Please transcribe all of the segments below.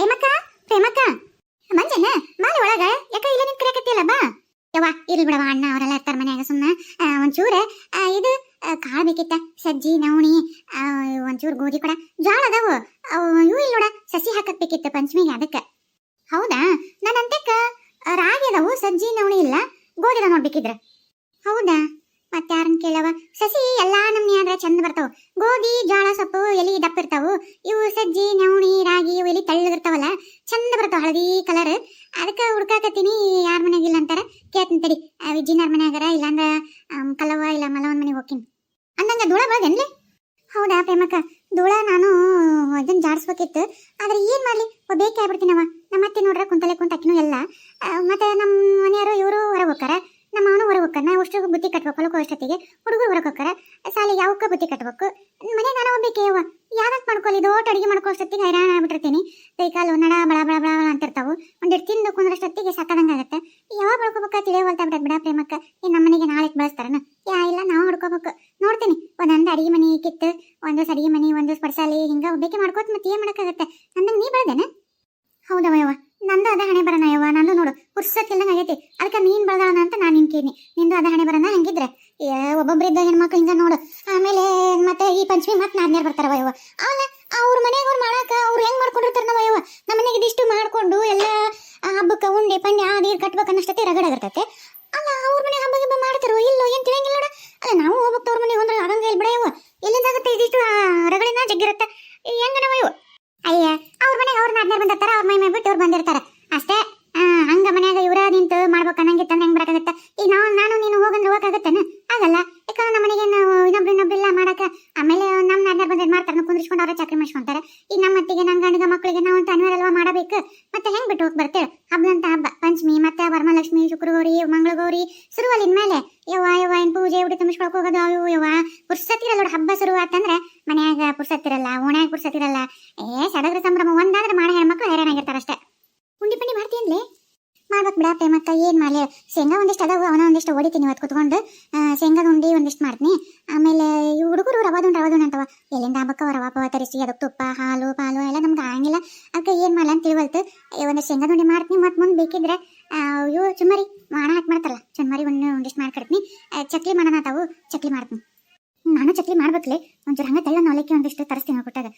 ಪ್ರೇಮಕ್ಕ? ಪ್ರೇಮಕ್ಕ? ಮಂಜಣ್ಣ ಬಾಲೆ ಒಳಗ ಯಾಕ ಇಲ್ಲ ನಿನ್ ಕರೆಯಕತ್ತಿಯಲ್ಲ, ಬಾ. ಯವ್ವ, ಇರ್ಲಿ ಬಿಡವ ಅಣ್ಣ ಅವರೆಲ್ಲ ಇರ್ತಾರ ಮನ್ಯಾಗ ಸುಮ್ಮನೆ ಒಂಚೂರ ಇದು ಕಾಳು ಬೇಕಿತ್ತ? ಸಜ್ಜಿ, ನವಣಿ ಒಂಚೂರ್ ಗೋಧಿ ಕೂಡ. ಜ್ವಾಳ ಅದಾವು. ಇವು ಇಲ್ಲ ನೋಡ, ಸಸಿ ಹಾಕಕ್ ಬೇಕಿತ್ತ ಪಂಚಮಿಗೆ ಅದಕ್ಕ. ಹೌದಾ? ನನ್ನ ಅಂತಕ್ಕ ರಾಗಿ ಅದಾವು, ಸಜ್ಜಿ, ನವಣಿ ಇಲ್ಲ. ಗೋಧಿ ನೋಡ್ಬೇಕಿದ್ರ ಹೌದಾ? ಮತ್ತೆ ಯಾರನ್ನ ಕೇಳವ, ಸಸಿ, ಎಲ್ಲಾ ನಮ್ನಿ ಆದ್ರೆ ಚಂದ ಬರ್ತಾವ. ಗೋಧಿ ಜೋಳ ಸೊಪ್ಪು, ಎಲಿ ದಪ್ಪ ಇರ್ತಾವು ಇವು ಸಜ್ಜಿ, ನವಣಿ, ರಾಗಿ, ಇವು ಎಲಿ ತಳ್ಳಿರ್ತಾವಲ್ಲ, ಚಂದ ಬರ್ತಾವ ಹಳದಿ ಕಲರ್ ಅದಕ್ಕೆ ಹುಡ್ಕಾಕತ್ತೀನಿ, ಯಾರ ಮನೆಯಾಗ ಇಲ್ಲ ಅಂತಾರ, ಕೇಳ್ತೀನಿ ತಡಿ. ವಿಜ್ಜಿನಾರ್ ಮನ್ಯಾಗರ, ಇಲ್ಲಾಂದ್ರ ಕಲವ ಇಲ್ಲ ಮಲವನ್ ಮನೆಗೆ ಹೋಗ್ತೀನಿ. ಅಂದಂಗ ಧೂಳ ಬೆಳೆದೇನ್ಲಿ ಹೌದಾ ಪ್ರೇಮಕ್ಕ, ಧೂಳ ನಾನು ಇದನ್ನ ಜಾಡಿಸ್ಬೇಕಿತ್ತು. ಆದ್ರೆ ಏನ್ ಮಾಡ್ಲಿ? ಬೇಕೆ ಆಗ್ಬಿಡ್ತೀನವ ನಮ್ಮ ಅತ್ತೆ ನೋಡ್ರ ಕುಂತಲೆ ಕುಂತಕ್ಕಿನೂ ಎಲ್ಲ. ಮತ್ತೆ ನಮ್ಮ ಮನೆಯವರು ಇವರು ಹೊರಗೆ ಹೋಗ್ತಾರ. ನಮ್ಮ ಅವನು ಹೊರಗೆ ಹೋಗ್ತಾನ. ನಾವು ಅಷ್ಟು ಬುತ್ತಿ ಕಟ್ಬೇಕು ಅಷ್ಟೊತ್ತಿಗೆ. ಹುಡುಗರು ಹೊರಗೆ ಹೋಗ್ತಾರ. ಸಾಲಿಗೆ ಯಾವಕ್ಕ ಬುತ್ತಿ ಕಟ್ಬೇಕು? ಮನೆ ನಾನು ಒಬ್ಬಕ್ಕೆ ಯವ್ವ. ಯಾವ್ದು ಮಾಡ್ಕೊಳ್ಳಿ ದೊಡ್ಡ ಅಡಿಗೆ ಮಾಡ್ಕೋ ಅಷ್ಟೊತ್ತಿಗೆ ಹೈರಾಣ ಆಗ್ಬಿಟ್ಟಿರ್ತೀನಿ. ಕೈ ಕಾಲು ನಡ, ಬಳ ಬಳ ಬಳ ಅಂತಿರ್ತಾವು. ಒಂದೆರಡು ತಿಂದು ಕುಂದ್ರಷ್ಟೊತ್ತಿಗೆ ಸಾಕಾದಂಗೆ ಆಗುತ್ತೆ. ಯಾವಾಗ ಬಳ್ಕೋಬೇಕ? ತಿಳಿಯವಲ್ತಾ ಬಿಡ ಬಿಡ ಪ್ರೇಮಕ್ಕ. ಈ ನಮ್ಮನೆಗೆ ನಾಳೆ ಬಳಸ್ತಾರನ? ಯಾ, ಇಲ್ಲ, ನಾವು ಹುಡ್ಕೋಬೇಕು. ನೋಡ್ತೀನಿ. ಒಂದೊಂದು ಅಡಿಗೆ ಮನೆ ಕಿತ್ತು, ಒಂದು ಅಡಿಗೆ ಮನೆ, ಒಂದು ಸ್ಪರ್ಶಾಲಿ ಹಿಂಗ ಒಬ್ಬಕ್ಕೆ ಮಾಡ್ಕೋತ ಮತ್ತೆ ಏನ್ ಮಾಡೋಕ್ಕಾಗತ್ತೆ? ನಂದಂಗೆ ನೀ ಬೆಳ್ದೇನ? ಹೌದವ, ಯವ್ವ. ನಂದು ಅದೇ ಹಣೆ ಬರನ, ಯವ್ವ ನಂದು ನೋಡು ಪುರ್ಸತ್ತಿಲ್ದಂಗೆ ಆಗೈತಿ ಅದಕ್ಕೆ ನೀನ್ ಬೆಳ್ದಾಳನ ಅಂತ ನಾನು ನಿನ್ಕೇನಿ ನಿಂದು ಅದ ಹಣೆ ಬರೋಣ ಹಂಗಿದ್ರೆ? ಒಬ್ಬೊಬ್ಬರಿದ್ದ ಹೆಣ್ಮಕ್ಳು ಹಿಂಗ ನೋಡು. ಆಮೇಲೆ ಮತ್ತೆ ಈ ಪಂಚಮಿ ಮತ್ತೆ ನಾದ್ನೇರ್ ಬರ್ತಾರವ ಯವ್ವ. ಅವನ ಅವ್ರ ಮನೆಗೆ ಅವ್ರು ಮಾಡಾಕ ಅವ್ರು ಹೆಂಗ್ ಮಾಡ್ಕೊಂಡಿರ್ತಾರ ನಾವು ಯವ್ವ? ನಮ್ಮ ಮನೆಗೆ ಇದಿಷ್ಟು ಮಾಡ್ಕೊಂಡು ಎಲ್ಲ ಹಬ್ಬಕ್ಕೆ ಉಂಡೆ ಪಂಡೆ ಆ ನೀರು ಕಟ್ಬೇಕು ರಗಡ ರಗಡಾಗಿರ್ತೈತೆ ಅಲ್ಲ, ಅವ್ರ ಮನೆ ಹಬ್ಬ ಹಬ್ಬ ಮಾಡ್ತಾರೋ ಇಲ್ಲೋ, ಏನು ತಿಳಿಯಂಗಿಲ್ಲ ನೋಡ. ಅಲ್ಲ, ನಾವು ಹೋಗ್ಬೇಕು ಅವ್ರ ಮನೆಗೆ ಅಂದ್ರೆ ಆಗಂಗ ಹೇಳ್ಬಿಡ ಬಿಡ ಯವ್ವ. ಎಲ್ಲಿಂದಾಗುತ್ತೆ ಇದಿಷ್ಟು ರಗಡಿನ ಜಗ್ಗಿರುತ್ತೆ ಹೆಂಗ ನಾವು ಇವು ಅಯ್ಯ ಅವ್ರ ಮನೆಗೆ ಅವ್ರ ನಾದ್ನೇರ್ ಬಂದಿರ್ತಾರ ಅವ್ರ ಮೈ ಮೈ ಬಿಟ್ಟು ಅವ್ರು ಬಂದಿರ್ತಾರ ಅಷ್ಟೇ ಆ, ಹಂಗ ಮನ್ಯಾಗ ಇವ್ರ ನಿಂತು ಮಾಡ್ಬೇಕು ಅನ್ನಂಗಿತ್ತ ಹೆಂಗ್ ಬರಕಾಗತ್ತ ಈಗ ನಾವು ನಾನು ನೀನು ಹೋಗಂದ್ರೆ ಹೋಗಕ್ಕಾಗತ್ತೇನ ಆಗಲ್ಲ ಯಾಕಂದ್ರೆ ನಮ್ಮ ಮನೆಗೆ ನಾವು ಇನ್ನೊಬ್ರು ಇನ್ನೊಬ್ರಿಲ್ಲ ಮಾಡಕ ಆಮೇಲೆ ನಮ್ಮ ನಾದ್ನೇರ್ ಬಂದಿದ್ ಮಾಡ್ತಾರ ಕುಂದ್ರಿಸ್ಕೊಂಡು ಅವ್ರ ಚಾಕ್ರಿ ಮಾಡ್ಸ್ಕೊಂತಾರೆ ಈಗ ನಮ್ಮ ಅತ್ತಿಗೆ ನಮ್ಮ ಗಂಡಗ ಮಕ್ಕಳಿಗೆ ನಾವು ಅಂತ ಅನಿವಾರ್ಯ ಅಲ್ವಾ ಮಾಡಬೇಕು ಮತ್ತೆ ಹೆಂಗ್ ಹಬ್ಬದಂತ ಹಬ್ಬ ಪಂಚಮಿ ಮತ್ತೆ ವರಮಹಾಲಕ್ಷ್ಮಿ ಶುಕ್ರಗೌರಿ ಮಂಗಳಗೌರಿ ಶುರುವಲ್ಲಿನ ಮೇಲೆ ಯವ್ವ ಯವ್ವ ಏನ್ ಪೂಜೆ ಉಡಿ ತುಂಬಿಸ್ಕೊಳಕ್ ಹೋಗೋದು ಅವು ಯವ್ವ ಪುರ್ಸತ್ತಿರಲ್ಲ ನೋಡಿ ಹಬ್ಬ ಶುರು ಆತಂದ್ರೆ ಮನ್ಯಾಗ ಪುರ್ಸತ್ತಿರಲ್ಲ ಓಣ್ಯಾಗ ಪುರ್ಸತ್ತಿರಲ್ಲ ಏ ಸಡಗರ ಸಂಭ್ರಮ ಒಂದಾದ್ರೆ ಮಾಡೋ ಹೆಣ್ಮಕ್ಳು ಹೈರಾಣಾಗಿರ್ತಾರ ಅಷ್ಟೇ ಉಂಡಿ ಪಂಡಿ ಮಾಡ್ತೀನ್ಲಿ ಮಾಡ್ಬೇಕು ಬಿಡ ಪ್ರೇಮಕ್ಕ ಏನ್ ಮಾಡ್ಲಿ ಶೇಂಗಾ ಒಂದಿಷ್ಟು ಅದಾವು, ಅವನ ಒಂದಿಷ್ಟು ಹೊಡಿತೀನಿ ಇವತ್ತು ಕುತ್ಕೊಂಡು. ಶೇಂಗಾದ ಉಂಡಿ ಒಂದಿಷ್ಟು ಮಾಡ್ತೀನಿ. ಆಮೇಲೆ ಈ ಹುಡುಗರು ರವಾದುಂಡು ರವಾದುಂಡು ಅಂತವ. ಎಲ್ಲಿಂದ ಹಬ್ಬಕ್ಕ ರವಾ ಪವ ತರಿಸಿ ಅದಕ್ಕೆ ತುಪ್ಪ, ಹಾಲು, ಪಾಲು ಎಲ್ಲ ನಮ್ಗೆ ಆಗಂಗಿಲ್ಲ. ಅದಕ್ಕೆ ಏನು ಮಾಡಲ್ಲ ಅಂತ ತಿಳ್ವಲ್ತು. ಒಂದು ಶೇಂಗಾದ ಉಂಡಿ ಮಾಡ್ತೀನಿ, ಮತ್ತೆ ಮುಂದೆ ಬೇಕಿದ್ರೆ ಇವು ಚುಮ್ಮರಿ ಮಾಣ ಹಾಕಿ ಮಾಡ್ತಾರಲ್ಲ. ಚುಮ್ಮರಿ ಒಂದು ಒಂದಿಷ್ಟು ಮಾಡ್ಕೊಡ್ತೀನಿ. ಚಕ್ಲಿ ಮಾಡೋಣ ತಾವು ಚಕ್ಲಿ ಮಾಡ್ತೀನಿ. ನಾನು ಚಕ್ಲಿ ಮಾಡ್ಬೇಕ್ಲಿ. ಒಂಚೂರು ಹಂಗೆ ತೆಳ್ಳ ಅವಲಕ್ಕಿ ಒಂದಿಷ್ಟು ತರಿಸ್ತೀನಿ ಕೊಟ್ಟಾಗ.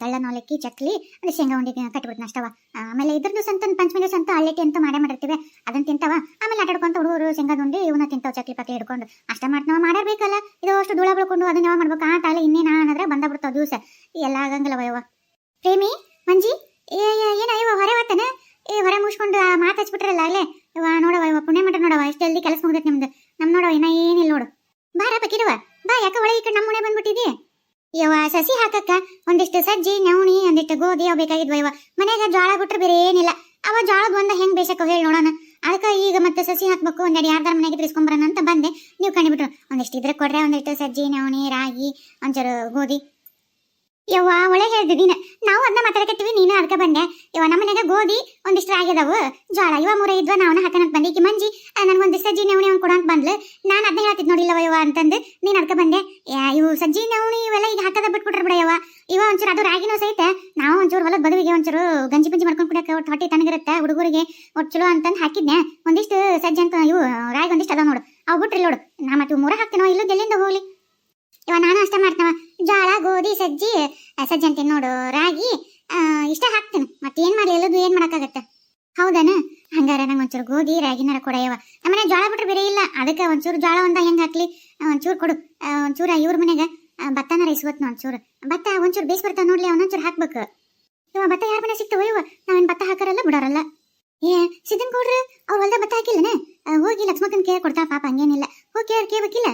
ತೆಳ್ಳ ಅವಲಕ್ಕಿ ಚಕ್ಲಿ, ಅದು ಶೇಂಗಾ ಉಂಡಿ ಕಟ್ಬಿಡ್ತೀನಿ ಅಷ್ಟವ. ಆಮೇಲೆ ಇದ್ರದ್ದು ಸಂತ ಪಂಚಮಿ ದಿವಸ ಅಂತ ಅಳ್ಳೆಟಿ ಅಂತ ಮಾಡೇ ಮಾಡಿರ್ತೀವಿ. ಅದನ್ನ ತಿಂತಾವ. ಆಮೇಲೆ ಆಟಾಡ್ಕೊಂತ ಹುಡುಗರು ಶೇಂಗಾದ ಉಂಡಿ ಇವನ್ನ ತಿಂತಾವ ಚಕ್ಲಿ ಪಕ್ಲಿ ಹಿಡ್ಕೊಂಡು. ಅಷ್ಟ ಮಾಡ್ತಾವ ಮಾಡಬೇಕಲ್ಲ ಇದು ಅಷ್ಟು ಧೂಳ ಬಿಳ್ಕೊಂಡು ಅದನ್ನ ಯಾವ ಮಾಡ್ಬೇಕು? ಆ ತಾಳೆ ಇನ್ನೇನ ಅನ್ನದ್ರೆ ಬಂದ ಬಿಡ್ತಾವ ದಿವಸ. ಎಲ್ಲ ಆಗಂಗಿಲ್ಲ ವಯವ ಪ್ರೇಮಿ, ಮಂಜಿ ಏನ ಇವ ಹೊರೆ ಬರ್ತಾನೆ ಏ, ಹೊರ ಮುಗಿಸ್ಕೊಂಡು ಮಾತು ಹಚ್ಬಿಟ್ರಲ್ಲ ಅಲ್ಲೇ ಇವ ನೋಡವ ಇವ ಪುಣ್ಯ ಮಠ ನೋಡವ ಎಷ್ಟು ಜಲ್ದಿ ಕೆಲಸ ಮುಗ್ದೈತೆ ನಿಮ್ದು. ನಮ್ ನೋಡವ ಇನ್ನ ಏನಿಲ್ಲ ನೋಡು. ಬಾರ ಬಕಿರವ ಬಾ, ಯಾಕ ಒಳಗೆ ಈ ಕಡೆ ನಮ್ಮ ಮನೆ ಬಂದ್ಬಿಟ್ಟಿದಿ? ಯವ್ವ, ಸಸಿ ಹಾಕಕ್ಕ, ಒಂದಿಷ್ಟು ಸಜ್ಜಿ, ನವಣಿ, ಒಂದಿಷ್ಟು ಗೋಧಿ ಅವು ಬೇಕಾಗಿದ್ವ ಇವ ಮನ್ಯಾಗ ಜೋಳ ಬಿಟ್ರೆ ಬೇರೆ ಏನಿಲ್ಲ. ಅವ ಜೋಳದ ಒಂದ ಹೆಂಗ್ ಬೇಸಕ್ಕ ಹೇಳಿ ನೋಡೋಣ. ಅದಕ್ಕೆ ಈಗ ಮತ್ತೆ ಸಸಿ ಹಾಕ್ಬೇಕು ಒಂದೆರಡು ಯಾರ್ದಾರ ಮನೆಗೆ ತಿರ್ಸ್ಕೊಂಬರೋಣ ಅಂತ ಬಂದೆ. ನೀವು ಕಂಡುಬಿಟ್ರು. ಒಂದಿಷ್ಟು ಇದ್ರೆ ಕೊಡ್ರೆ, ಒಂದಿಷ್ಟು ಸಜ್ಜಿ, ನವಣಿ, ರಾಗಿ, ಒಂಚೂರು ಗೋಧಿ. ಯವ್ವ ಒಳ್ಳೆ ಹೇಳ್ದೆ ನೀನು. ನಾವು ಅದನ್ನ ಮಾತಾಡಕತ್ತೀವಿ ನೀನು ಅದಕ್ಕೆ ಬಂದೆ. ಯವ್ವ, ನಮ್ಮ ಮನೆಯಾಗ ಗೋಧಿ ಒಂದಿಷ್ಟು ರಾಗಿ ಅದಾವು ಜೋಳ ಇವ ಮೂರ ಇದ್ವ ನಾವು ಹಾಕನಂತ ಬಂದೆ. ಈಕಿ ಮಂಜಿ ನನ್ಗೊಂದು ಸಜ್ಜಿ ನವಣಿ ಅವ್ನು ಕೊಡಂತ ಬಂದ್ಲು. ನಾನು ಅದನ್ನ ಹೇಳ್ತಿದ್ ನೋಡಿಲ್ಲವ ಯವ್ವ ಅಂತಂದು. ನೀನು ಅದಕ್ಕೆ ಬಂದೆ. ಇವು ಸಜ್ಜಿ ನವಣಿ ಇವೆಲ್ಲ ಈಗ ಹಾಕದ ಬಿಟ್ಬಿಟ್ರೆ ಬಿಡ ಯವ್ವ. ಇವ ಒಂಚೂರು ಅದು ರಾಗಿನೂ ಸಹಿತ, ನಾವು ಒಂಚೂರು ಹೊಲದ ಬದುವಿಗೆ ಒಂಚೂರು ಗಂಜಿ ಪಂಜಿ ಮಾಡ್ಕೊಂಡು ಕುಡಿಯಕ್ಕೆ ಒಟ್ಟು ಹೊಟ್ಟೆ ತಣ್ಣಗಿರುತ್ತೆ, ಹುಡುಗರಿಗೆ ಒಟ್ಟು ಚಲೋ ಅಂತಂದು ಹಾಕಿದ್ನೆ ಒಂದಿಷ್ಟು ಸಜ್ಜಿ ಅಂತ ಇವು, ರಾಗಿ ಒಂದಿಷ್ಟು ಅದಾವ ನೋಡು. ಅವು ಬಿಟ್ರಿ ನೋಡು ನಾ ಮತ್ತೆ ಮೂರ ಹಾಕ್ತೀನೋ ಇಲ್ಲದ ಎಲ್ಲಿಂದ ಹೋಗ್ಲಿ? ಇವ ನಾನು ಅಷ್ಟೇ ಮಾಡ್ತೇವ ಜೋಳ ಗೋಧಿ, ಸಜ್ಜಿ ಸಜ್ಜಿ ಅಂತೀನಿ ನೋಡು, ರಾಗಿ ಇಷ್ಟ ಹಾಕ್ತೇನೆ. ಮತ್ತೆ ಏನ್ ಮಾಡ್ಲಿ, ಎಲ್ಲದು ಏನ್ ಮಾಡಕ್ಕಾಗತ್ತೆ? ಹೌದನ? ಹಂಗಾರ ನಂಗೆ ಒಂಚೂರು ಗೋಧಿ ರಾಗಿನಾರ ಕೊಡೆಯವ ನಮ್ಮನೆ ಜೋಳ ಬಿಟ್ರೆ ಬೇರೆ ಇಲ್ಲ. ಅದಕ್ಕೆ ಒಂಚೂರು ಜೋಳ ಒಂದ ಹೆಂಗ್ ಹಾಕ್ಲಿ? ಒಂಚೂರು ಕೊಡು. ಒಂಚೂರ ಇವ್ರ ಮನೆಗೆ ಭತ್ತನ ರೈಸ್ಕೊತ್ನ ಒಂಚೂರು. ಭತ್ತ ಒಂಚೂರು ಬೇಸ್ ಬರ್ತಾವ ನೋಡ್ಲಿ ಅವನೊಂಚೂರು ಹಾಕ್ಬೇಕು. ಇವ ಭತ್ತ ಯಾರ ಮನೆ ಸಿಗ್ತಾವ ಇವ? ನಾವೇನ್ ಭತ್ತ ಹಾಕಾರಲ್ಲ, ಬಿಡೋರಲ್ಲ. ಏ ಸಿದ್ದನ್ ಕೊಡ್ರಿ ಅವ್ರ ಹೊಲ್ದ ಭತ್ತ ಹಾಕಿಲ್ಲನ? ಹೋಗಿ ಲಕ್ಷ್ಮಕ್ಕನ್ ಕೇಳಿ ಕೊಡ್ತಾಳ ಪಾಪ, ಹಂಗೇನಿಲ್ಲ. ಹೋಗಿ ಕೇಳಿ ಕೇಳ್ಬೇಕಿಲ್ಲ?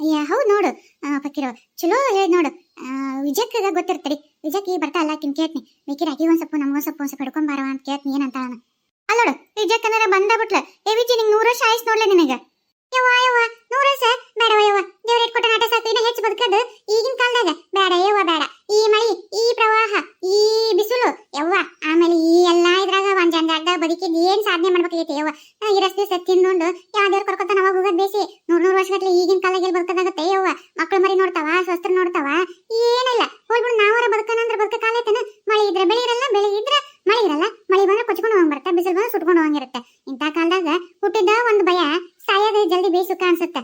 ಅಯ್ಯ, ಹೌದು ನೋಡು. ಪಕ್ಕಿರೋ. ಚಲೋ ಹೇಳಿ ನೋಡು. ವಿಜಯಕ್ಕೆ ಗೊತ್ತಿರ್ತಡಿ ವಿಜಯಕ್ಕೆ ಬರ್ತಾ ಅಲ್ಲ ಆಕಿನ್ ಕೇಳ್ತೀನಿ ಬೇಕಿರ ಆಕಿ ಒಂದ್ ಸ್ವಲ್ಪ ನಮ್ಗೊಂದ್ ಸ್ವಲ್ಪ ಒಂದ್ ಸ್ವಲ್ಪ ಹಿಡ್ಕೊಂಬಾರವ ಅಂತ ಕೇಳ್ತೀನಿ ಏನಂತ ಅಲ್ಲ ನೋಡು ವಿಜಯಕ್ಕೆ ಅಂದ್ರೆ ಬಂದ ಬಿಟ್ಲ ಏ ವಿಜಯ್ ನಿಂಗೆ ನೂರು ವರ್ಷ ಆಯ್ಸ್ ನೋಡ್ಲೆ ನಿನಗೆ. ಯವ್ವ ಯವ್ವ, ನೂರು ವರ್ಷ? ಬೇಡವ ಯವ್ವ. ದೇವ್ರ ಇಟ್ಕೊಟ್ಟ ನಾಟ ಸಾಕು. ಇನ್ನ ಹೆಚ್ಚು ಬದುಕದು ಈಗಿನ ಕಾಲದಾಗ. ಬೇಡ, ಯವ್ವ, ಬೇಡ. ಈ ಮಳಿ, ಈ ಪ್ರವಾಹ, ಈ ಬಿಸಿಲು, ಯವ್ವ. ಆಮೇಲೆ ಈ ಎಲ್ಲಾ ಇದ್ರಾಗ ಒಂದ್ ಜಾಗದಾಗ ಬದುಕಿದ್ ಏನ್ ಸಾಧನೆ ಮಾಡ್ಬೇಕಾಗೈತಿ ಯವ್ವ. ರಸ್ತೆ ಸತ್ ತಿಂದುಂಡು ಯಾವ ದೇವ್ರ ಕರ್ಕೊತಾನ ಕೂಗದ್ ಬೇಸಿ. ನೂರ್ ನೂರ್ ವರ್ಷಗಟ್ಲೆ ಈಗಿನ ಕಾಲಾಗೆಲ್ಲ ಬದುಕದಾಗತ್ತೆ ಯವ್ವ, ಮಕ್ಳು ಮರಿ ನೋಡ್ತಾವ ಸ್ವಸ್ತ್ರ ನೋಡ್ತಾವ? ಏನಿಲ್ಲ. ಹೋಗ್ಬಿಡು ನಾವರ ಬದುಕನ ಅಂದ್ರೆ ಬದುಕ ಕಾಲ ಐತನ? ಮಳೆ ಇದ್ರೆ ಬೆಳೆ ಇರಲ್ಲ, ಬೆಳೆ ಇದ್ರೆ ಮಳೆ ಇರಲ್ಲ. ಮಳೆ ಬಂದ್ರೆ ಕೊಚ್ಕೊಂಡು ಹೋಗ್ ಬರುತ್ತೆ ಬಿಸಿಲು ಬಂದ್ರೆ ಸುಟ್ಕೊಂಡು ಹೋಗಂಗಿರುತ್ತೆ ಇಂಥ ಕಾಲದಾಗ ಹುಟ್ಟಿದ ಒಂದ್ ಭಯ, ಸಾಯದ ಜಲ್ದಿ ಬೇಸುಕ ಅನ್ಸುತ್ತೆ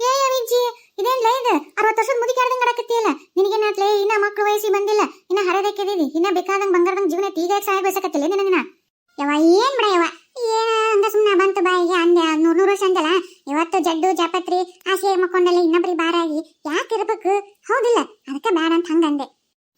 ಏ ವಿಜ್ಜಿ ಇದೇನ್ ಲೈದ್ ಅರವತ್ತು ವರ್ಷದ ಮುದುಕ್ಯಾರ್ದಂಗ್ ಅಡಕತ್ತಿಯಲ್ಲ ನಿನಗೇನಾತ್ಲೆ, ಇನ್ನ ಮಕ್ಳು ವಯಸ್ಸಿ ಬಂದಿಲ್ಲ, ಇನ್ನ ಹರದಕ್ಕಿದೀವಿ ಇನ್ನ ಬೇಕಾದಂಗ್ ಬಂಗಾರದಂಗ್ ಜೀವನ ಈಗ ಸಾಯ್ ಬಯಸಕತ್ತಿಲ್ಲ ನಿನಗಿನ ಯವ ಏನ್ ಬಿಡ ಯವ ಏನ ಅಂತ ಸುಮ್ಮನೆ ಬಂತು ಬಾಯಿಗೆ ಅಂದೆ ನೂರ್ ನೂರು ವರ್ಷ ಇವತ್ತು ಜಡ್ಡು, ಜಾಪತ್ರಿ ಆಸೆ ಮಕ್ಕೊಂಡಲ್ಲಿ ಇನ್ನೊಬ್ರಿಗೆ ಬಾರಾಗಿ ಯಾಕೆ ಇರ್ಬೇಕು ಹೌದಿಲ್ಲ, ಅದಕ್ಕೆ ಬ್ಯಾಡ ಅಂತ ಹಂಗಂದೆ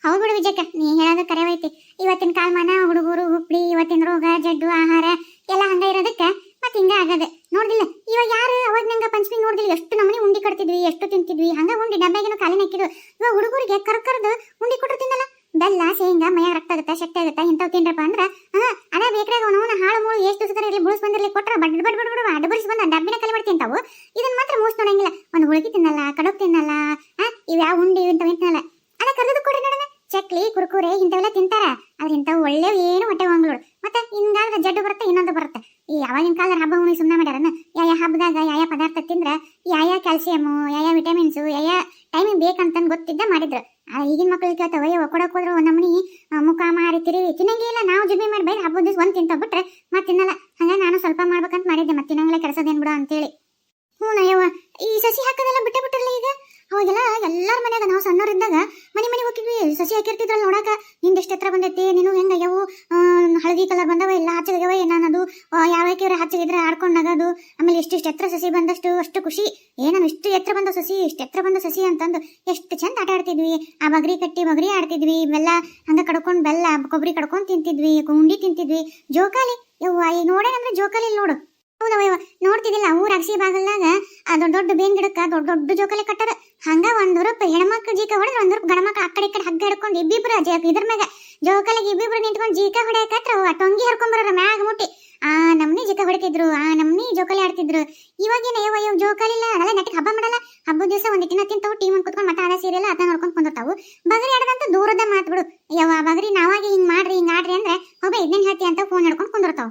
ಹೌದು ಬಿಡು ವಿಜಯಕ್ಕ, ನೀ ಹೇಳೋದು ಕರೆವೈತಿ ಇವತ್ತಿನ ಕಾಲಮಾನ ಹುಡುಗರು ಹುಪ್ಳಿ ಇವತ್ತಿನ ರೋಗ, ಜಡ್ಡು, ಆಹಾರ, ಎಲ್ಲ ಹಂಗ ಇರೋದಕ್ಕೆ, ಮತ್ತೆ ಹಿಂಗ ಆಗದೆ. ನೋಡಿಲ್ಲ ಇವಾಗ ಯಾರು ಅವಾಗ ನಂಗ ಪಂಚಮಿ ನೋಡ್ದಿಲ್ಲ. ಎಷ್ಟು ನಮನಿ ಉಂಡಿ ಕಟ್ತಿದ್ವಿ, ಎಷ್ಟು ತಿಂತಿದ್ವಿ, ಹಂಗ ಉಂಡಿ ಡಬ್ಬಾಗಿನ ಕಾಲಿನ ಹಾಕಿದ್ವು ಇವಾಗ ಹುಡುಗರಿಗೆ ಕರ್ಕರ್ದು ಉಂಡಿ ಕೊಟ್ಟಿರ್ತಿಂದಲ್ಲ ಬೆಲ್ಲ, ಶೇಂಗಾ, ಮೈಯಾಗ ರಕ್ತ ಆಗುತ್ತೆ, ಶಕ್ತಿ ಆಗುತ್ತೆ ಇಂಥವು ತಿನ್ರಪ್ಪ ಅಂದ್ರೆ, ಹಾ, ಅದ ಬೇಕ್ರಾಗ ಅವನು ಹಾಳು ಮೂಳು ಎಷ್ಟು ದಿವಸ ಇರಲಿ, ಬುಳ್ಸ್ ಬಂದಿರಲಿ, ಕೊಟ್ರ ಬಡ್ ಬಡ್ ಬಡ್ ಬಡ್ ಅಡಬರಿಸಿ ಬಂದ ಡಬ್ಬಿನ ಕಲಿ ಮಾಡಿ ತಿಂತಾವು ಇದನ್ನ ಮಾತ್ರ ಮೂಸ್ ನೋಡಂಗಿಲ್ಲ ಒಂದು ಹುಳುಗಿ ತಿನ್ನಲ್ಲ ಕಡುಬು ತಿನ್ನಲ್ಲ ಹಾ ಇವ್ಯಾವ ಉಂಡಿ ಇಂಥವು ತಿನ್ನಲ್ಲ ಅದ ಕರೆದು ಕೊಡ್ರಿ ನೋಡೋಣ ಚಕ್ಲಿ ಕುರ್ಕುರೆ ಇಂಥವೆಲ್ಲ ತಿಂತಾರ ಆದ್ರೆ ಇಂಥವು ಒಳ್ಳೆ ಏನು ಹೊಟ್ಟೆ ಹೋಗ್ಲೋಡು ಮತ್ತೆ ಹಿಂಗಾದ್ರೆ ಜಡ್ಡು ಬರುತ್ತೆ ಇನ್ನೊಂದು ಬರುತ್ತೆ ಈ ಯಾವಾಗಿನ ಕಾಲದ ಹಬ್ಬ ಹುಣ್ಣಿ ಸುಮ್ಮನೆ ಮಾಡ್ಯಾರನ ಯಾವ ಹಬ್ಬದಾಗ ಯಾವ ಪದಾರ್ಥ ತಿಂದ್ರ ಯಾವ ಕ್ಯಾಲ್ಸಿಯಮು ಯಾವ ವಿಟಮಿನ್ಸು ಯಾವ ಟೈಮಿಂಗ್ ಬೇಕಂತಂದು ಗೊತ್ತಿದ್ದ ಮಾಡಿದ್ರು. ಈಗಿನ ಮಕ್ಕಳಿಗೆ ಕೇಳ್ತಾವ ಅಯ್ಯೋ ಕೊಡಕ್ ಹೋದ್ರು ನಮ್ಮನಿ ಮುಖ ಮಾರಿ ತಿರುವಿ. ತಿನ್ನಂಗೇ ಇಲ್ಲ ನಾವು ಜುಬಿ ಮಾಡಿ ಬೈ ಹಬ್ಬದ ದಿವಸ ಒಂದ್ ತಿಂತ ಬಿಟ್ರೆ ಮತ್ತೆ ತಿನ್ನಲ್ಲ. ಹಂಗ ನಾನು ಸ್ವಲ್ಪ ಮಾಡ್ಬೇಕಂತ ಮಾಡಿದ್ದೆ ಮತ್ತೆ ತಿನ್ನಂಗಿಲ್ಲ ಏನ್ ಬಿಡು ಅಂತೇಳಿ. ಹ್ಞೂ ಯವ್ವ ಈ ಸಸಿ ಹಾಕೋದೆಲ್ಲ ಬಿಟ್ಟೆ ಬಿಟ್ಟಿರಲ್ಲ ಈಗ? ಅವಾಗೆಲ್ಲ ಎಲ್ಲಾರ ಮನೆಯಾಗ ನಾವು ಸಣ್ಣವರಿದ್ದಾಗ ಮನೆ ಮನೆ ಹೋಗಿದ್ವಿ ಸಸಿ ಹಾಕಿರ್ತಿದ್ರಲ್ಲ ನೋಡಾಕ. ನಿಂದೆಷ್ಟು ಹತ್ರ ಬಂದೈತಿ ನೀನು ಹೆಂಗ ಆ, ಹಳದಿ ಕಲರ್ ಬಂದವ, ಎಲ್ಲ ಹಚ್ಚಗ್ಯಾವ ಏನಾನದು ಯಾವ ಯಾಕೆ ಹಚ್ಚಗಿದ್ರೆ ಆಡ್ಕೊಂಡು ನಗದು. ಆಮೇಲೆ ಎಷ್ಟಿಷ್ಟು ಎತ್ತರ ಸಸಿ ಬಂದಷ್ಟು, ಅಷ್ಟು ಖುಷಿ. ಏನೋ ಇಷ್ಟು ಎತ್ತರ ಬಂದ ಸಸಿ, ಇಷ್ಟು ಎತ್ತರ ಬಂದ ಸಸಿ ಅಂತಂದು ಎಷ್ಟು ಚಂದ ಆಟ ಆಡ್ತಿದ್ವಿ. ಆ ಬಗ್ರಿ ಕಟ್ಟಿ ಬಗ್ರಿ ಆಡ್ತಿದ್ವಿ. ಬೆಲ್ಲ ಹಂಗ ಕಡ್ಕೊಂಡು ಬೆಲ್ಲ, ಕೊಬ್ಬರಿ ಕಡ್ಕೊಂಡು ತಿಂತಿದ್ವಿ. ಉಂಡಿ ತಿಂತಿದ್ವಿ. ಜೋಕಾಲಿ, ಯವ್ವ ಈಗ ನೋಡೇನಂದ್ರೆ ಜೋಕಾಲಿ ನೋಡು. ಹೌದವ ನೋಡ್ತಿದ್ದಿಲ್ಲ, ಊರ ಅಗಸಿ ಬಾಗಲ್ದಾಗ ಆ ದೊಡ್ಡ ದೊಡ್ಡ ಬೇನ್ ಗಿಡಕ್ಕ ದೊಡ್ಡ ದೊಡ್ಡ ಜೋಕಾಲಿ ಕಟ್ಟಾರ ಹಂಗ ಒಂದ್ ರೂಪ ಹೆಣ್ಮಕ್ಳು ಜೀಕ ಹೊಡೆದ್ರೆ ಒಂದ್ ರೂಪ ಗಣಮಕ್ಳು ಆ ಕಡೆ ಈ ಕಡೆ ಹಗ್ಗ ಹಿಡ್ಕೊಂಡು ಇಬ್ಬಿಬ್ರು ಇದ್ರ ಮ್ಯಾಗ ಜೋಕಾಲಿಗೆ ಇಬ್ಬಿಬ್ರು ನಿಂತ್ಕೊಂಡು ಜೀಕ ಹೊಡೆಯಕತ್ರ ಆ ಟೊಂಗಿ ಬರೋ ಮ್ಯಾಗ ಮುಟ್ಟಿ. ಆ, ನಮ್ನಿ ಜೀಕ ಹೊಡಿತಿದ್ರು. ಆ, ನಮ್ನಿ ಜೋಕಾಲಿ ಆಡ್ತಿದ್ರು. ಇವಾಗೇನ ಯವ್ವ ಇವ್ ಜೋಕಾಲಿ ಇಲ್ಲ, ಅದೆಲ್ಲ ಹಬ್ಬ ಮಾಡಲ್ಲ. ಹಬ್ಬದ ದಿವಸ ಒಂದ್ ತಿಂತಾವು, ಟೀಮ್ ಕುತ್ಕೊಂಡು ಮತ್ತೆ ಅದ ಸೀರಿಯಲ್ ಅದನ್ನ ನೋಡ್ಕೊಂಡು ಕುಂದಿರ್ತಾವು. ಬಗರಿ ಆಡದಂತ ದೂರದ ಮಾತುಗಳು ಯವ್ವ ಬಗರಿ, ನಾವಾಗಿ ಹಿಂಗ್ ಮಾಡ್ರಿ, ಹಿಂಗ್ ಆಡ್ರಿ ಅಂದ್ರೆ ಒಬ್ಬ ಇದನ್ನ ಹೇಳ್ತಿ ಅಂತ ಫೋನ್ ಹಿಡ್ಕೊಂಡು ಕುಂದಿರ್ತಾವ.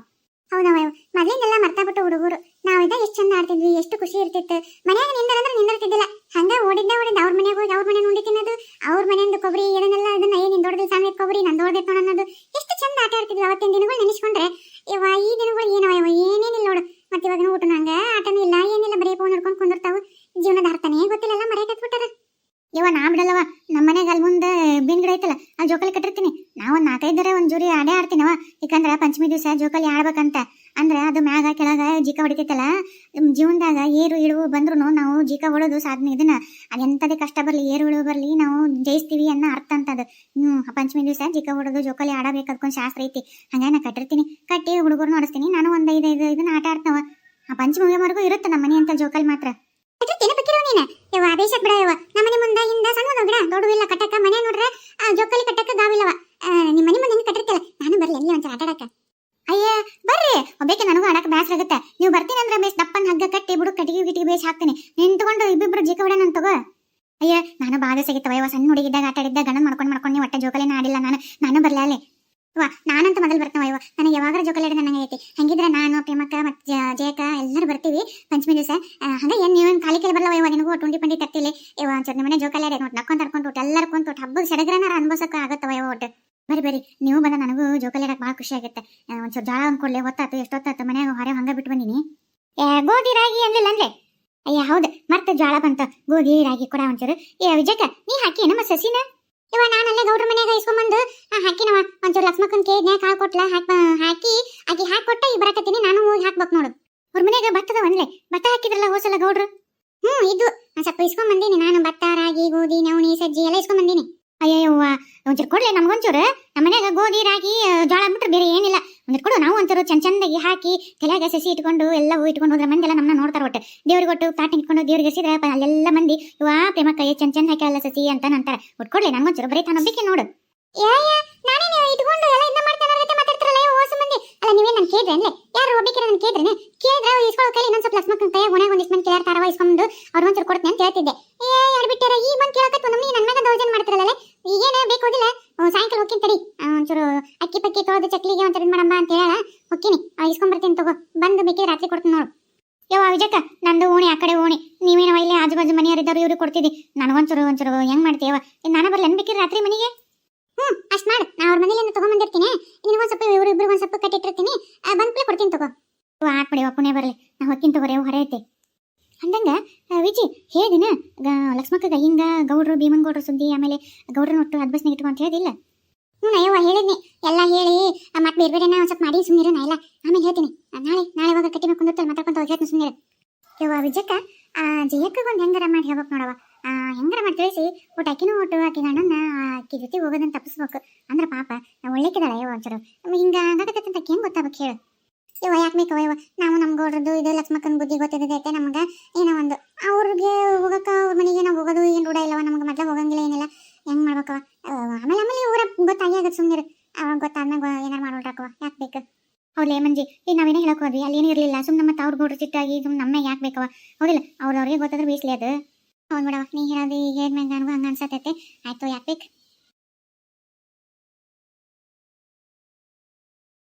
ಹೌದವ ಮೊದಲಿಂದೆಲ್ಲ ಮರ್ತಾ ಬಿಟ್ಟು ಹುಡುಗರು. ನಾವಿದ್ದಾಗ ಎಷ್ಟು ಚಂದ ಆಡ್ತಿದ್ವಿ, ಎಷ್ಟು ಖುಷಿ ಇರ್ತಿತ್ತು. ಮನ್ಯಾಗ ನಿಂದರಂದ್ರೆ ನಿಂದಿರ್ತಿದ್ದಿಲ್ಲ ಹಂಗ ಓಡಿದ್ದ ಓಡಿದ್ದ ಅವ್ರ ಮನೆಗೆ ಹೋಗಿ ಅವ್ರ ಮನೆ ನೋಡಿ ತಿನ್ನೋದು, ಅವ್ರ ಮನೆಯಿಂದ ಕೊಬ್ಬರಿ ಇದನ್ನೆಲ್ಲ ಇದನ್ನ ನಿನ್ ದೊಡ್ಡದು ಸಣ್ಣ ಕೊಬ್ಬರಿ ನಂದು ದೊಡ್ಡದು ಅನ್ನೋದು. ಎಷ್ಟು ಚಂದ ಆಟ ಆಡ್ತಿದ್ವಿ ಅವತ್ತಿನ ದಿನಗಳು ನೆನೆಸ್ಕೊಂಡ್ರೆ. ಇವ ಈ ದಿನಗಳು ಏನವ ಇವ ಏನೇನಿಲ್ಲ ನೋಡು ಮತ್ತೆ ಇವಾಗಿನ ಊಟ ನಂಗ ಆಟನೂ ಇಲ್ಲ ಏನಿಲ್ಲ ಬರೀ ಫೋನ್ ಹಿಡ್ಕೊಂಡು ಕುಂದಿರ್ತಾವು ಜೀವನದ ಅರ್ಥನೇ ಗೊತ್ತಿಲ್ಲ ಮರೆಯಕತ್ಬಿಟ್ಟಾರ ಇವ ನಾ ಬಿಡಲ್ಲವ ನಮ್ಮ ಮನೆಗೆ ಅಲ್ಲಿ ಮುಂದೆ ಬೀನ್ ಗಿಡ ಐತಲ್ಲ ಅಲ್ಲಿ ಜೋಕಾಲಿ ಕಟ್ಟಿರ್ತೀನಿ ನಾವೊಂದು ನಾಲ್ಕೈದರ ಒಂದು ಜೋಡಿ ಆಡೇ ಆಡ್ತೀನವ ಯಾಕಂದ್ರೆ ಪಂಚಮಿ ದಿವಸ ಜೋಕಾಲಿ ಆಡ್ಬೇಕಂತ ಅಂದ್ರೆ ಅದು ಮ್ಯಾಗ ಕೆಳಗ ಜೀಕ ಹೊಡಿತೈತಲ್ಲ ನಮ್ ಜೀವನದಾಗ ಏರು ಇಳುವು ಬಂದ್ರು ನಾವು ಜೀಕ ಹೊಡೋದು ಸಾಧನೆ ಅದೆಂತದೇ ಕಷ್ಟ ಬರಲಿ ಏರುಳು ಬರಲಿ ನಾವು ಜಯಿಸ್ತೀವಿ ಅನ್ನೋ ಅರ್ಥ ಅಂತದ ಹ್ಞೂ ಪಂಚಮಿ ದಿವಸ ಜೀಕ ಹುಡುಗ ಜೋಕಾಲಿ ಆಡಬೇಕು ಅದಕ್ಕೊಂದು ಶಾಸ್ತ್ರ ಐತಿ. ಹಂಗಾಗಿ ನಾ ಕಟ್ಟಿರ್ತೀನಿ. ಕಟ್ಟಿ ಹುಡುಗರು ನೋಡಿಸ್ತೀನಿ ನಾನು ಒಂದು ಐದು ಐದು ಇದನ್ನ ಆಟ ಆಡ್ತಾವ. ಆ ಪಂಚಮಿ ಮುಗಿಯೋವರೆಗೂ ಇರುತ್ತೆ ನಮ್ಮ ಮನೆ ಅಂತ ಜೋಕಾಲಿ ಮಾತ್ರ. ನೀನು? ಯವ್ವ ಬೇಷಕ್ ಬಿಡ ಯವ್ವ. ನಮ್ಮ ಮನೆ ಮುಂದೆ ಹಿಂದ ಸಣ್ಣದ ಗಿಡ. ದೊಡ್ಡವಿಲ್ಲ ಕಟ್ಟಕ್ಕ. ಮನೆ ನೋಡ್ರೆ ಜೋಕಾಲಿ ಕಟ್ಟಕ್ಕ ಗಾವಿಲ್ಲವ. ನಿಮ್ಮ ಮನೆ ಮುಂದೆ ಕಟ್ಟಿರ್ತಿಲ್ಲ ನಾನು ಬರಲಿ ಎಲ್ಲಿ ಒಂಚೂರು ಆಟ ಆಡಕ್ಕ. ಅಯ್ಯ ಬರ್ರಿ. ಒಬ್ಬಕ್ಕೆ ನನಗೂ ಆಡಕ್ಕೆ ಬೇಸರ ಆಗುತ್ತೆ ನೀವು ಬರ್ತೀನಿ ಅಂದ್ರೆ ಬೇಸ್ ದಪ್ಪನ ಹಗ್ಗ ಕಟ್ಟಿ ಬಿಡು ಕಟ್ಟಿಗೆ ಗಿಟಿಗೆ ಬೇಸ್ ಹಾಕ್ತೀನಿ ನಿಂತ್ಕೊಂಡು ಇಬ್ಬಿಬ್ರು ಜೀಕ ಹೊಡೆ ನಾನು ತಗೋ ಅಯ್ಯ ನಾನು ಬಾಧ ಸಿಗಿತ್ತವ ಯವ್ವ ಸಣ್ಣ ಹುಡುಗಿದ್ದಾಗ ಆಟ ಆಡಿದ್ದಾಗ ಗಣ ಮಾಡ್ಕೊಂಡು ಮಾಡ್ಕೊಂಡು ನೀವು ಒಟ್ಟೆ ಜೋಕಾಲಿನ ಆಡಿಲ್ಲ ನಾನು ನಾನು ಬರ್ಲಾ ಅಲ್ಲಿ ವಾ ನಾನಂತ ಮೊದಲು ಬರ್ತೇವೆ ಯವ್ವ ನನಗೆ ಯಾವಾಗಾರ ಜೋಕಾಲಿ ಆಡಿ ನನಗೆ ಐತಿ ಹಂಗಿದ್ರೆ ನಾನು ಪ್ರೇಮಕ್ಕ ಮತ್ತೆ ಜಯಕ ಎಲ್ಲರೂ ಪಂಚಮಿ ದಿವಸ ಹಂಗ ಏನ್ ನೀವು ಖಾಲಿ ಕೇಳಿ ಬರಲ್ಲ ಯವ್ವ ನಿನಗೂ ಟುಂಡಿ ಪಂಡಿ ತರ್ತಿಲಿ ಇವ ನಿಮ್ಮ ಮನೆ ಜೋಕಾಲಿ ಅದೇ ನೋಡಿ ನಕ್ಕೊಂಡ್ ತರ್ಕೊಂಡು ಒಟ್ಟು ಎಲ್ಲರೂ ಕುಂತು ಹಬ್ಬದ ಸಡಗ್ರನಾರ ಅನ್ಭವಿಸಕ್ಕೆ ಆಗತ್ತವ ಯವ್ವ ಒಟ್ಟು. ಬರಿ ಬರಿ ನೀವು ಬಂದ ನನಗೂ ಜೋಕಾಲಿ ಆಡಕ್ಕೆ ಭಾಳ ಖುಷಿ ಆಗುತ್ತೆ. ಆ, ಒಂಚೂರು ಜಾಳ ಅಂದ್ಕೊಡ್ಲಿ ಹೊತ್ತಾತು ಎಷ್ಟೊತ್ತಾತು ಮನ್ಯಾಗ ಹೊರ ಹಂಗ ಬಿಟ್ಟು ಬಂದಿನಿ. ಗೋಧಿ ರಾಗಿ ಅಂದಿಲ್ಲ ಅಂದ್ರೆ? ಅಯ್ಯ ಹೌದು. ಮತ್ತೆ ಜೋಳ ಬಂತ. ಗೋಧಿ ರಾಗಿ ಕೂಡ ಒಂಚೂರು. ಏ ವಿಜಯಕ ನೀ ಹಾಕಿ ನಮ್ಮ ಸಸಿನ? ಇವ ಅಲ್ಲೇ ಗೌಡ್ರ ಮನ್ಯಾಗ ಇಸ್ಕೊಂಬಂದು ಹಾಕಿನವ. ಒಂಚೂರು ಲಕ್ಷ್ಮಕ್ಕನ ಕೇಜ್ನ್ಯಾಗ ಕಾಳು ಕೊಟ್ಲ ಹಾಕಿ ಹಾಕಿ. ಆಕಿ ಹಾಕಿ ಈ ಬರಕತ್ತೀನಿ ನಾನು ಹೋಗಿ ಹಾಕ್ಬೇಕು ನೋಡು. ಅವ್ರ ಮನೆಗೆ ಭತ್ತದ ಒಂದ್ಲೆ ಭತ್ತ ಹಾಕಿದ್ರಲ್ಲ ಹೋಸಲ ಗೌಡ್ರು? ಹ್ಮ್ ಇದು ನಾನು ಸ್ವಲ್ಪ ಇಸ್ಕೊಂಬಂದೀನಿ ನಾನು ಭತ್ತ, ರಾಗಿ, ಗೋಧಿ, ನವಣಿ, ಸಜ್ಜಿ ಎಲ್ಲ ಇಸ್ಕೊಂಬಂದೀನಿ ಅಯ್ಯಯ್ಯವ್ವ, ಒಂಚೂರು ಕೊಡ್ಲಿ ನಮ್ಗೊಂಚೂರು ನಮ್ಮ ಮನ್ಯಾಗ ಗೋಧಿ, ರಾಗಿ ಜೋಳ ಬಿಟ್ರೆ ಬೇರೆ ಏನಿಲ್ಲ. ಒಂದಿಟ್ಟು ಕೊಡು. ನಾವು ಒಂಚೂರು ಚಂದ ಚಂದಾಗಿ ಹಾಕಿ ತಲೆಯಾಗ ಸಸಿ ಇಟ್ಕೊಂಡು ಎಲ್ಲವೂ ಇಟ್ಕೊಂಡು ಹೋದ್ರೆ ಮಂದಿ ಎಲ್ಲ ನಮ್ಮನ್ನ ನೋಡ್ತಾರೆ ಒಟ್ಟು. ದೇವ್ರಿಗೆ ಒಟ್ಟು ತಾಟ ಇಟ್ಕೊಂಡು ದೇವ್ರಿಗೆ ಸಿದ್ರೆ ಅಲ್ಲೆಲ್ಲ ಮಂದಿ ಇವಾ ಪ್ರೇಮ ಏ ಚಂದ ಚಂದ ಅಲ್ಲ ಸಸಿ ಅಂತ ಅಂತಾರೆ ಒಟ್ಟು ಕೊಡ್ಲಿ ಬರೀ ತಾನೊಬ್ಬಕ್ಕೆ ನೋಡು. ಏ ನಾನೇ ಇಟ್ಕೊಂಡು ಎಲ್ಲ ಇದನ್ನ ಮಾಡ್ತಾನೆ ಅವ್ರ ಜೊತೆ ಮಾತಾಡ್ತಾರಲ್ಲ ಏ ಓಸು ಮಂದಿ ನೀವೇ ನಾನು ಕೇಳ್ರಿ ಅಂದ್ರೆ ಯಾರು ಒಬ್ಬಿಕಿರ ನಾನು ಕೇಳ್ರೇನೆ ಕೇಳಿದ್ರೆ ಇಸ್ಕೊಳ್ಳೋ ಕೈ ಇನ್ನೊಂದು ಸ್ವಲ್ಪ ಲಕ್ಷ್ಮಕ್ಕನ ಕೈಯಾಗ ಒಣಗ ಒಂದಿಷ್ಟು ಮಂದಿ ಕೇಳ್ತಾರ ಇಸ್ಕೊಂಡು ಅವ್ರ ಒಂಚೂರು ಕೊಡ್ತೀನಿ ಅಂತ ಹೇಳ್ತಿದ್ದೆ. ಏ, ಯಾರು ಬಿಟ್ಟಾರ? ಈ ಮಂದಿ ಕೇಳಕತ್ತು ನಮ್ಮ ನನ್ನ ಮಗ ದೌರ್ಜನ್ಯ ಮಾಡ್ತಿರಲ್ಲ ಬೇಕು ಹೋಗಿಲ್ಲ ಸಾಯಂಕಾಲ ಹೋಗ್ತೀನಿ ತಡಿ. ಒಂಚೂರು ಅಕ್ಕಿ ಪಕ್ಕಿ ತೊಳೆದು ಚಕ್ಲಿಗೆ ಇದ್ ಮಾಡಮ್ಮ ಅಂತ ಹೇಳ ಹೋಗ್ತೀನಿ. ಇಸ್ಕೊಂಬರ್ತೀನಿ ತಗೋ. ಬಂದು ಬೇಕಿದ್ರೆ ರಾತ್ರಿ ಕೊಡ್ತೀನಿ ನೋಡು. ಯವ್ವ ವಿಜಯಕ್ಕ ನಂದು ಓಣಿ, ಆ ಕಡೆ ಓಣಿ. ನೀವೇನೋ ಇಲ್ಲೇ ಆಜು ಬಾಜು ಮನೆಯವರಿದ್ದವ್ರು ಇವ್ರಿಗೆ ಕೊಡ್ತಿದ್ದಿ ನನಗೊಂಚೂರು, ಒಂಚೂರು ಹೆಂಗ್ ಮಾಡ್ತೀಯವ ನಾನು ಬರಲಿ ಬೇಕಿದ್ರೆ ರಾತ್ರಿ ಮನೆಗೆ? ಹ್ಮ್, ಅಷ್ಟ್ ಮಾಡು. ನಾ ಅವ್ರ ಮನೇಲಿ ತಗೊಂಬಂದಿರ್ತೀನಿ. ನಿನಗೊಂದ್ ಸ್ವಲ್ಪ ಇವ್ರು ಇಬ್ರು ಒಂದ್ ಸ್ವಲ್ಪ ಕಟ್ಟಿಟ್ಟಿರ್ತೀನಿ. ಬಂದ್ಮೇಲೆ ಕೊಡ್ತೀನಿ ತಗೋ. ಹಾಕ್ಬಿಡಿ ಪುಣ್ಯ ಬರಲಿ. ನಾ ಹೊಕ್ಕಿನ ತಗೋರಿ ಹೊರ ಐತಿ. ಅಂದಂಗ ವಿಜಿ, ಹೇಳಿದಿನ ಲಕ್ಷ್ಮಕ್ಕಗ ಹಿಂಗ ಗೌಡ್ರು, ಭೀಮಂಗೌಡ್ರು ಸುದ್ದಿ, ಆಮೇಲೆ ಗೌಡ್ರನ್ನ ಒಟ್ಟು ಅದ್ಬಸ್ನಾಗ ಇಟ್ಕೊ ಅಂತ ಹೇಳಿದಿಲ್ಲ ಹ್ಞೂ ಅಯ್ಯವ್ವ, ಹೇಳಿದ್ನಿ. ಎಲ್ಲ ಹೇಳಿ ಮತ್ತೆ ಬೇರೆ ಬೇರೆನ ಒಂದು ಸ್ವಲ್ಪ ಮಾಡಿ ಸುಮ್ಮನಿರು ನಾ ಇಲ್ಲ. ಆಮೇಲೆ ಹೇಳ್ತೀನಿ. ನಾಳೆ ನಾಳೆ ಇವಾಗ ಕಟ್ಟಿ ಕುಂದಿರ್ತಾರೆ ಮಾತಾಡ್ಕೊಂತ ಹೋಗಿ ಹೇಳ್ತೀನಿ ಸುಮ್ಮನಿರು ಯವ್ವ, ವಿಜಯಕ್ಕ, ಆ ಜಯಕ್ಕಗ ಒಂದು ಹೆಂಗಾರ ಮಾಡಿ ಹೇಳ್ಬೇಕು ನೋಡವ ಹೆಂಗಾರ ಮಾಡಿ ತಿಳಿಸಿ, ಒಟ್ಟು ಅಕ್ಕಿನೂ ಒಟ್ಟು ಆಕಿ ಗಂಡನ್ನ ಆಕಿ ಜೊತೆ ಹೋಗೋದನ್ನ ತಪ್ಪಿಸ್ಬೇಕು. ಅಂದ್ರೆ ಪಾಪ ಒಳ್ಳೆಕಿದಾಳೆ ಯವ್ವ ಒಂಚೂರು. ಹಿಂಗ ಅಂತ ಹೆಂಗ್ ಗೊತ್ತಾಗ್ಬೇಕು ಹೇಳು ಇವ ಯಾಕೆ ಬೇಕವ ನಾವು ನಮ್ಮ ಗೌಡ್ರದ್ದು ಇದು ಲಕ್ಷ್ಮಕ್ಕನ ಬುದ್ಧಿ ಗೊತ್ತಿದ್ದೈತೆ ನಮಗೆ. ಏನೋ ಒಂದು ಅವ್ರಿಗೆ ಹೋಗಕ್ಕ ಅವ್ರ ಮನೆಗೆ ನಾವು ಹೋಗೋದು ಏನು ರೂಢ ಇಲ್ಲವ? ನಮ್ಗೆ ಮೊದ್ಲು ಹೋಗಂಗಿಲ್ಲ ಏನಿಲ್ಲ. ಹೆಂಗ್ ಮಾಡ್ಬೇಕವ ಆಮೇಲೆ ಆಮೇಲೆ ಊರ ಗೊತ್ತಾಗಿ ಆಗತ್ತೆ ಸುಮ್ಮನೆ ಅವಾಗ ಗೊತ್ತಾದ್ಮೇಲೆ ಏನಾರು ಮಾಡ್ಬಿಟ್ರಕ್ಕವ ಯಾಕೆ ಬೇಕು? ಹೌದ್ಲೇ ಮಂಜಿ ಈಗ ನಾವೇನೇ ಹೇಳಕ್ ಅಲ್ಲಿ ಏನೂ ಇರಲಿಲ್ಲ. ಸುಮ್ಮನೆ ನಮ್ಮ ತಾವ್ರ ಗೌಡ್ರ ಚಿಟ್ಟಾಗಿ ಸುಮ್ಮನೆ ನಮ್ಮ ಯಾಕೆ ಬೇಕವ ಹೌದಿಲ್ಲ, ಅವ್ರು ಅವ್ರಿಗೆ ಗೊತ್ತಾದ್ರೆ ಬೀಸ್ಲಿ ಅದು. ಬಿಡವ ನೀ ಹೇಳೋದು ಈಗ ಹೇಳಿದ್ಮೇಲೆ ನನಗೂ ಹಂಗ ಅನ್ಸತೈತಿ ಆಯ್ತು ಯಾಕೆ